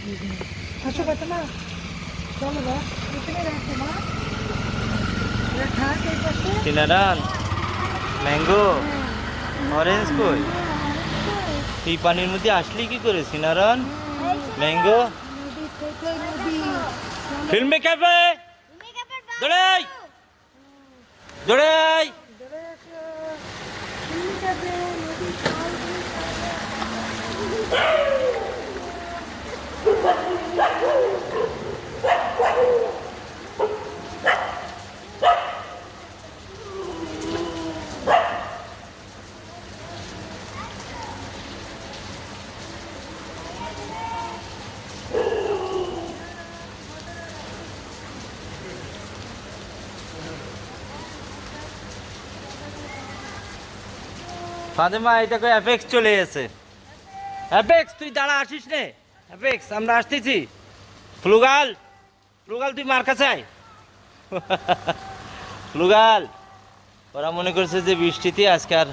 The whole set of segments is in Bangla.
মা এরা থাক এই পাশে সিনারান ম্যাঙ্গো অরেঞ্জ কই এই পানির মধ্যে আসলি কি করে সিনারান ম্যাঙ্গো ফিল্মে ক্যাফে দৌড়াই দৌড়াই ধরে ফাতেমা, এটা কই অ্যাপেক্স চলে এসে অ্যাপেক্স তুই দাঁড়া, আসিস নে। অ্যাপেক্স আমরা আসতেছি। ফ্লুগাল ফ্লুগাল, তুই মার কাছে ফ্লুগাল, ওরা মনে করছে যে বৃষ্টিতে আজকে আর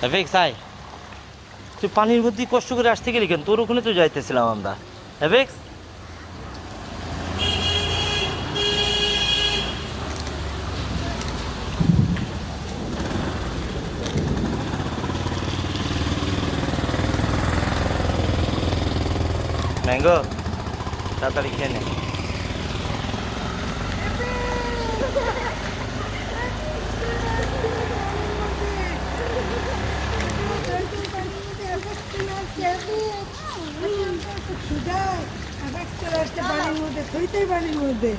অ্যাপেক্স আয়। তুই পানির মধ্যে কষ্ট করে আসতে গেলি কেন? তোর ওখানে তো যাইতেছিলাম আমরা। অ্যাপেক্স ম্যাঙ্গো তাড়াতাড়ি খেয়ে নে। আকাশ চলে আসছে বাড়ির মধ্যে থইতেই বাড়ির মধ্যে।